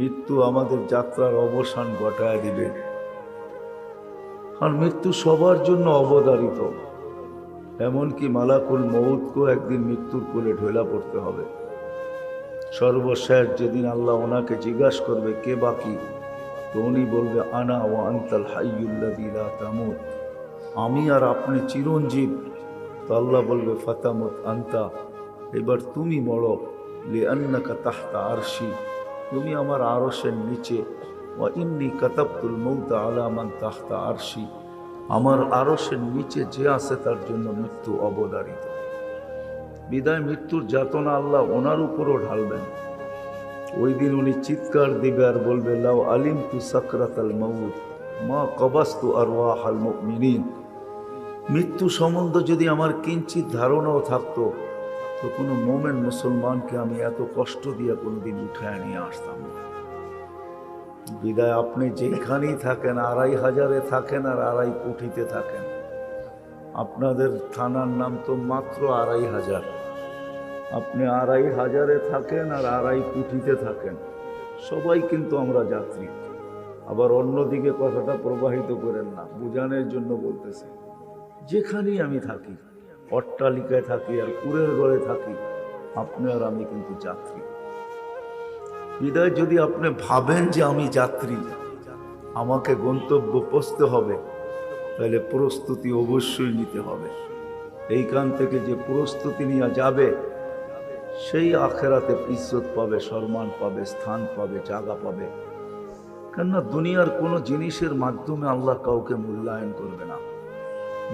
মৃত্যু আমাদের যাত্রার অবসান ঘটায় দিবে। আর মৃত্যু সবার জন্য অবধারিত। এমনকি মালাকুল মৌতকেও একদিন মৃত্যুর কোলে ঢোলা পড়তে হবে। সর্বশেষ যেদিন আল্লাহ ওনাকে জিজ্ঞাসা করবে, কে বাকি তো উনি বলবে, আনা ও আন্তাল হাইয়ুল্লাদিলা তামুত। আমি আর আপনি চিরঞ্জীব। তো আল্লাহ বলবে, ফাতামত আন্তা। এবার তুমি মরো লে আন্নাকা তাহতা আরশি। তুমি আমার আরসের নিচে ও কাতাবতুল মৌতা আলামান তাহতা আরশি। আমার আরসের নিচে যে আছে তার জন্য মৃত্যু অবদারিত বিদায় মৃত্যুর যাতনা আল্লাহ ওনার উপরও ঢালবেন। ওই দিন উনি চিৎকার দিবে আর বলবে, লাউ আলিম তু সাকরাত আল মা কবাস্তু আর ওয়াহাল মিনিন মৃত্যু সম্বন্ধ যদি আমার কিঞ্চিত ধারণাও থাকতো তো কোনো মোমেন মুসলমানকে আমি এত কষ্ট দিয়ে কোনোদিন উঠায় নিয়ে আসতাম না। বিদায় আপনি যেখানেই থাকেন, আড়াই হাজারে থাকেন আর আড়াই কোটিতে থাকেন। আপনাদের থানার নাম তো মাত্র আড়াই হাজার। আপনি আড়াই হাজারে থাকেন আর আড়াই কোটিতে থাকেন। সবাই কিন্তু আমরা যাত্রী। আবার অন্যদিকে কথাটা প্রবাহিত করেন না। বোঝানোর জন্য বলতেছি, যেখানেই আমি থাকি অট্টালিকায় থাকি আর কুড়ের ঘরে থাকি, আপনি আর আমি কিন্তু যাত্রী। হৃদয় যদি আপনি ভাবেন যে আমি যাত্রী, আমাকে গন্তব্য পৌঁছতে হবে, তাহলে প্রস্তুতি অবশ্যই নিতে হবে। এইখান থেকে যে প্রস্তুতি নিয়ে যাবে, সেই আখেরাতে ইজ্জত পাবে, সম্মান পাবে, স্থান পাবে, জায়গা পাবে। কেননা দুনিয়ার কোনো জিনিসের মাধ্যমে আল্লাহ কাউকে মূল্যায়ন করবে না।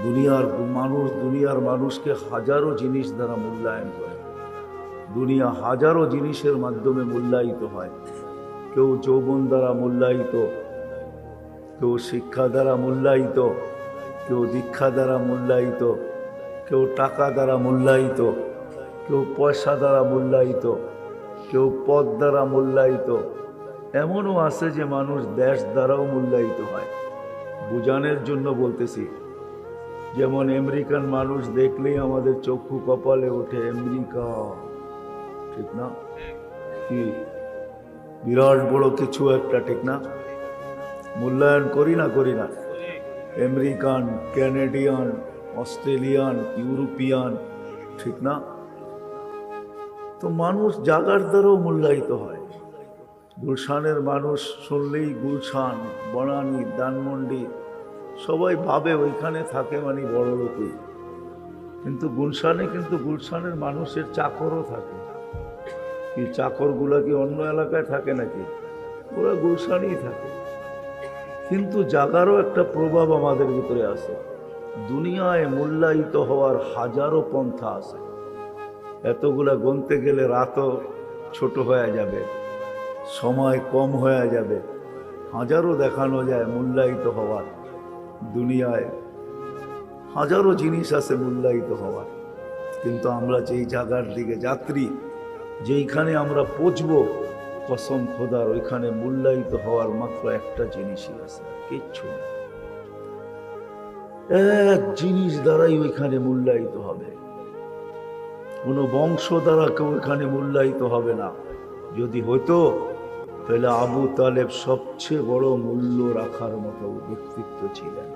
দুনিয়ার মানুষ, দুনিয়ার মানুষকে হাজারো জিনিস দ্বারা মূল্যায়ন করে। দুনিয়া হাজারো জিনিসের মাধ্যমে মূল্যায়িত হয়। কেউ যৌবন দ্বারা মূল্যায়িত, কেউ শিক্ষা দ্বারা মূল্যায়িত, কেউ দীক্ষা দ্বারা মূল্যায়িত, কেউ টাকা দ্বারা মূল্যায়িত, কেউ পয়সা দ্বারা মূল্যায়িত, কেউ পদ দ্বারা মূল্যায়িত। এমনও আছে যে মানুষ দেশ দ্বারাও মূল্যায়িত হয়। বুঝানোর জন্য বলতেছি যেমন আমেরিকান মানুষ দেখলেই আমাদের চক্ষু কপালে ওঠে, আমেরিকা। ঠিক না? কি? বিরাট বড় কিছু একটা, ঠিক না? মূল্যায়ন করি না করি না? আমেরিকান ক্যানেডিয়ান অস্ট্রেলিয়ান, ইউরোপিয়ান, ঠিক না? তো মানুষ জাগার দ্বারাও মূল্যায়িত হয়। গুলশানের মানুষ শুনলেই গুলশান, বনানি দানমন্ডি সবাই ভাবে ওইখানে থাকে মানে বড় লোকই। কিন্তু গুলশানে কিন্তু গুলশানের মানুষের চাকরও থাকে। কি চাকরগুলা কি অন্য এলাকায় থাকে নাকি? ওরা গুলশানেই থাকে। কিন্তু জাগারও একটা প্রভাব আমাদের ভিতরে আছে। দুনিয়ায় মূল্যায়িত হওয়ার হাজারো পন্থা আছে। এতগুলা গনতে গেলে রাতও ছোট হয়ে যাবে, সময় কম হয়ে যাবে। হাজারো দেখানো যায় মূল্যায়িত হওয়ার। দুনিয়ায় হাজারো জিনিস আছে মূল্যায়িত হওয়ার। কিন্তু আমরা যেই জায়গার দিকে যাত্রী, যেইখানে আমরা পচব কসম খোদার, ওইখানে মূল্যায়িত হওয়ার মাত্র একটা জিনিসই আছে, কিচ্ছু না এক জিনিস দ্বারাই ওইখানে মূল্যায়িত হবে। কোনো বংশ দ্বারা কেউ এখানে মূল্যায়িত হবে না। যদি হতো তাহলে আবু তালেব সবচেয়ে বড় মূল্য রাখার মতো ব্যক্তিত্ব ছিলেন।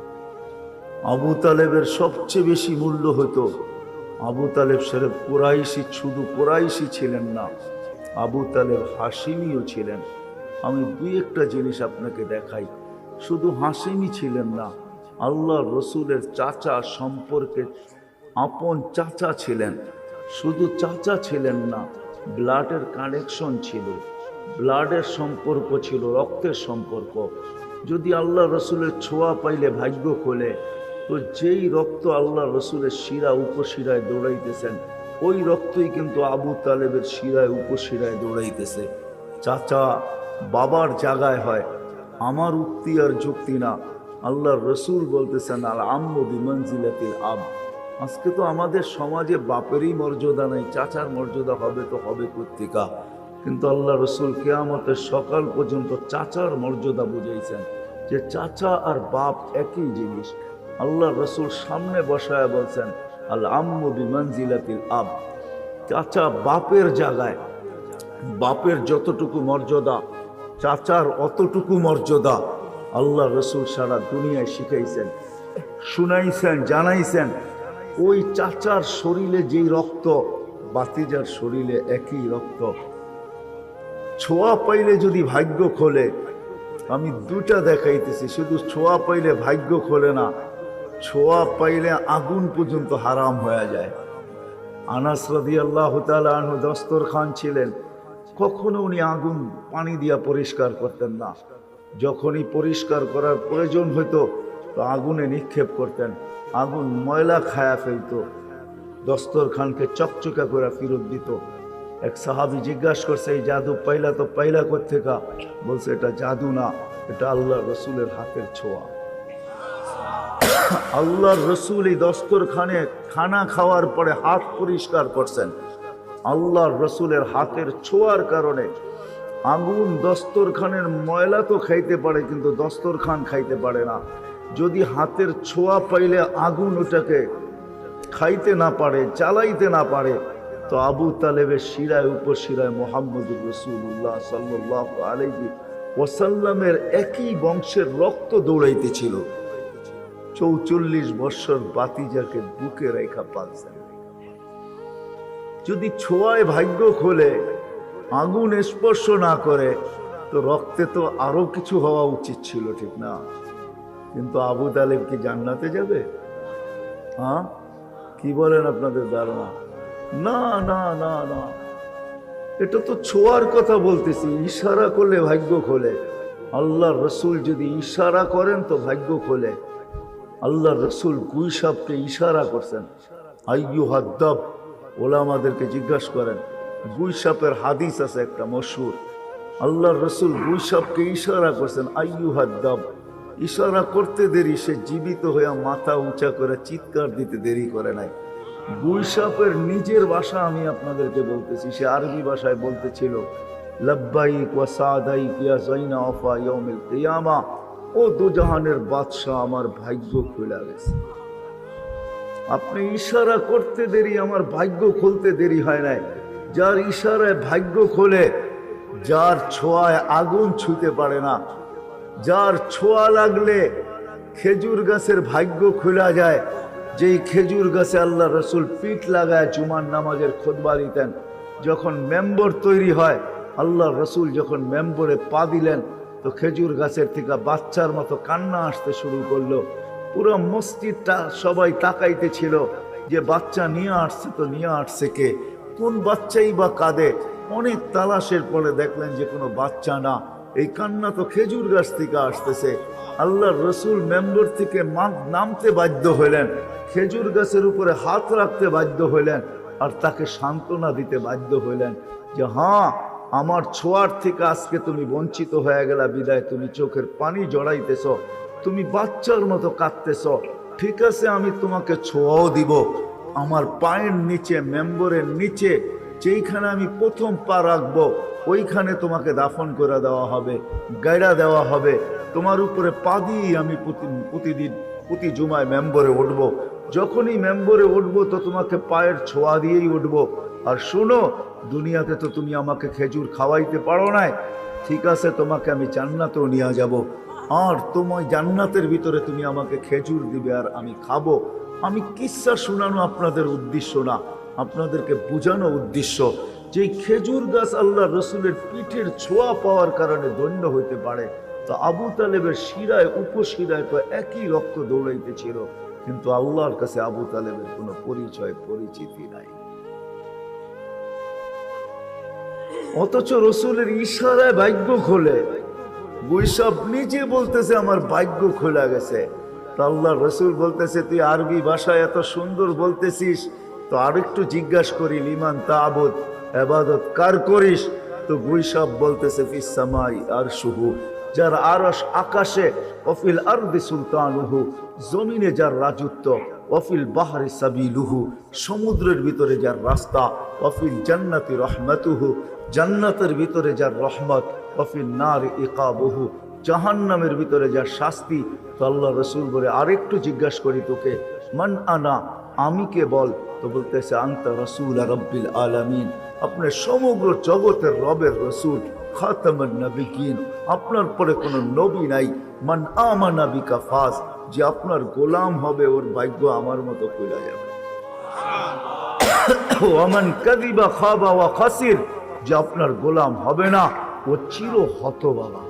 আবু তালেবের সবচেয়ে বেশি মূল্য হতো আবু তালেব শরীফ কোরাইশি, শুধু কোরাইশি ছিলেন না, আবু তালেব হাসিমিও ছিলেন। আমি দুই একটা জিনিস আপনাকে দেখাই। শুধু হাসিমি ছিলেন না আল্লাহ রসুলের চাচা সম্পর্কে আপন চাচা ছিলেন। শুধু চাচা ছিলেন না, ব্লাডের কানেকশন ছিল। ব্লাডের সম্পর্ক ছিল, রক্তের সম্পর্ক। যদি আল্লাহ রসুলের ছোঁয়া পাইলে, ভাগ্য খোলে, তো যেই রক্ত আল্লাহ রসুলের শিরা উপশিরায় দৌড়াইতেছেন, ওই রক্তই কিন্তু আবু তালেবের শিরায় উপশিরায় দৌড়াইতেছে। চাচা, বাবার জায়গায় হয়, আমার উক্তি আর যুক্তি না। আল্লাহর রসুল বলতেছেন আর আম্মু বিমঞ্জিলাতিল আব। আজকে তো আমাদের সমাজে বাপেরই মর্যাদা নেই, চাচার মর্যাদা হবে তো হবে কর্তিকা কিন্তু আল্লাহ রসুল কেয়ামতের সকাল পর্যন্ত চাচার মর্যাদা বুঝাইছেন যে চাচা আর বাপ একই জিনিস। আল্লাহ রসুল সামনে বসায় বলছেন, আল আম্মু বিমঞ্জিলাতিল আব। চাচা বাপের জায়গায়, বাপের যতটুকু মর্যাদা, চাচার অতটুকু মর্যাদা আল্লাহ রসুল সারা দুনিয়ায় শিখাইছেন, শুনাইছেন, জানাইছেন। ওই চাচার শরীরে যেই রক্ত, বাতিজার শরীরে একই রক্ত। ছোঁয়া পাইলে যদি ভাগ্য খোলে, আমি দুটা দেখাইতেছি, শুধু ছোঁয়া পাইলে ভাগ্য খোলে না, ছোঁয়া পাইলে আগুন পর্যন্ত হারাম হয়ে যায়। আনাস রাদি আল্লাহ আনহু দস্তর খান ছিলেন, কখনো উনি আগুন পানি দিয়া পরিষ্কার করতেন না। যখনই পরিষ্কার করার প্রয়োজন হতো তো আগুনে নিক্ষেপ করতেন, আগুন ময়লা খায়া ফেলতো, দস্তরখানকে চকচকা করে ফেরত দিত। এক সাহাবি জিজ্ঞাসা করছে, এই জাদু পাইলা তো পাইলা কোথেকা বলছে, এটা জাদু না, এটা আল্লাহ রসুলের হাতের ছোঁয়া। আল্লাহর রসুল এই দস্তরখানে খানা খাওয়ার পরে হাত পরিষ্কার করছেন। আল্লাহর রসুলের হাতের ছোঁয়ার কারণে আগুন দস্তরখানের ময়লা তো খাইতে পারে, কিন্তু দস্তরখান খাইতে পারে না। যদি হাতের ছোঁয়া পাইলে আগুন ওটাকে খাইতে না পারে, জ্বালাইতে না পারে তো আবু তালেবের শিরায়, উপশিরায় মোহাম্মদুর রসুল্লাহ সাল্লাহ আলহি ওসাল্লামের একই বংশের রক্ত দৌড়াইতেছিল। চৌচল্লিশ বৎসর বাতিজাকে বুকে রেখা পাচ্ছেন যদি ছোঁয়ায় ভাগ্য খোলে, আগুন স্পর্শ না করে, তো রক্তে তো আরও কিছু হওয়া উচিত ছিল, ঠিক না? কিন্তু আবু তালেব কি জান্নাতে যাবে? হ্যাঁ? কি বলেন আপনাদের ধারণা? না না না না। এটা তো ছোঁয়ার কথা বলতেছি, ইশারা করলে ভাগ্য খোলে। আল্লাহ রসুল যদি ইশারা করেন তো ভাগ্য খোলে। আল্লাহ রসুল গুইসাবকে ইশারা করছেন। আইয়ু হাদ্দাব ওলা আমাদেরকে জিজ্ঞাসা করেন গুইসাপের হাদিস আছে একটা মশুর আল্লাহ রসুল গুইসাবকে ইশারা করছেন আইয়ু হাদ্দাব ইশারা করতে দেরি, সে জীবিত হয়ে মাথা উঁচা করে চিৎকার দিতে দেরি করে নাই। গুইসাপের নিজের ভাষা আমি আপনাদেরকে বলতেছি। সে আরবি ভাষায় বলতেছিল ও দুজাহানের বাদশাহ আমার ভাগ্য খুলে গেছে। আপনি ইশারা করতে দেরি, আমার ভাগ্য খুলতে দেরি হয় নাই। যার ইশারায় ভাগ্য খোলে, যার ছোঁয়ায় আগুন ছুঁতে পারে না। যার ছোঁয়া লাগলে খেজুর গাছের ভাগ্য খোলা যায়। যেই খেজুর গাছে আল্লাহ রসুল পিঠ লাগায় জুমার নামাজের খোদবা দিতেন, যখন মেম্বর তৈরি হয়, আল্লাহ রসুল যখন মেম্বরে পা দিলেন, তো খেজুর গাছের থেকে বাচ্চার মতো কান্না আসতে শুরু করল। পুরো মসজিদটা সবাই তাকাইতে ছিল, যে বাচ্চা নিয়ে আসছে তো নিয়ে আসছে কে? কোন বাচ্চাই বা কাঁদে অনেক তালাশের পরে দেখলেন যে কোনো বাচ্চা না। এই কান্না তো খেজুর গাছ থেকে আসতেছে। আল্লাহ রসুল মেম্বর থেকে নামতে বাধ্য হইলেন খেজুর গাছের উপরে হাত রাখতে বাধ্য হইলেন আর তাকে সান্ত্বনা দিতে বাধ্য হইলেন যে হ্যাঁ আমার ছোঁয়ার থেকে আজকে তুমি বঞ্চিত হয়ে গেলা, বিদায়, তুমি চোখের পানি জড়াইতেছ, তুমি বাচ্চার মতো কাঁদতেছ, ঠিক আছে, আমি তোমাকে ছোঁয়াও দিব। আমার পায়ের নিচে, মেম্বরের নিচে, যেইখানে আমি প্রথম পা রাখব ওইখানে তোমাকে দাফন করে দেওয়া হবে গাইড়া দেওয়া হবে। তোমার উপরে পা দিয়েই আমি প্রতি- প্রতিদিন, প্রতি জুমায় মেম্বরে উঠবো। যখনই মেম্বরে উঠবো তো তোমাকে পায়ের ছোঁয়া দিয়েই উঠবো। আর শোনো, দুনিয়াতে তো তুমি আমাকে খেজুর খাওয়াইতে পারো নাই। ঠিক আছে, তোমাকে আমি জান্নাতেও নিয়ে যাব। আর তোমার জান্নাতের ভিতরে তুমি আমাকে খেজুর দিবে আর আমি খাব। আমি কিচ্ছা শোনানো আপনাদের উদ্দেশ্য না, আপনাদেরকে বোঝানো উদ্দেশ্য। যে খেজুর গাছ আল্লাহ রসুলের পিঠের ছোঁয়া পাওয়ার কারণে দণ্ড হইতে পারে, তো আবু তালেবের শিরায়, উপশিরায় তো একই রক্ত দৌড়াইতেছিল কিন্তু আল্লাহর কাছে আবু তালেবের কোনো পরিচয়, পরিচিতি নাই। অথচ রসুলের ইশারায় ভাগ্য খোলে, বৈশাখ নিজে বলতেছে, আমার ভাগ্য খোলা গেছে। তো আল্লাহ রসুল বলতেছে, তুই আরবি ভাষায় এত সুন্দর বলতেছিস, তো আরেকটু জিজ্ঞাসা করি লিমান তাবত এবাদত কার করিস? তো বৈশাখ বলতেছে ফিসামাই আর শুহু যার আরস আকাশে অফিল আরদি সুলতানুহু। জমিনে যার রাজত্ব অফিল বাহারে সাবিলুহু। সমুদ্রের ভিতরে যার রাস্তা অফিল জান্নাতি রহমতুহু। জান্নাতের ভিতরে যার রহমত অফিল নার ইকাবহু। জাহান্নামের ভিতরে যার শাস্তি, তো আল্লাহ রসুল বলে, আরেকটু জিজ্ঞাসা করি তোকে, মান আনা, আমি কে বল? তো বলতেছে, আন্তা রসুল রব্বিল আলামিন। আপনি সমগ্র জগতের রবের রসুল, খাতামান নবিকিন। আপনার পরে কোনো নবী নাই। মান আমানা বিকা ফাস যে আপনার গোলাম হবে, ওর ভাগ্য আমার মতো কইরা যাবে। ওমান কাদিবা খাবা ওয়া খাসির, যে আপনার গোলাম হবে না, ও চির হতবাবা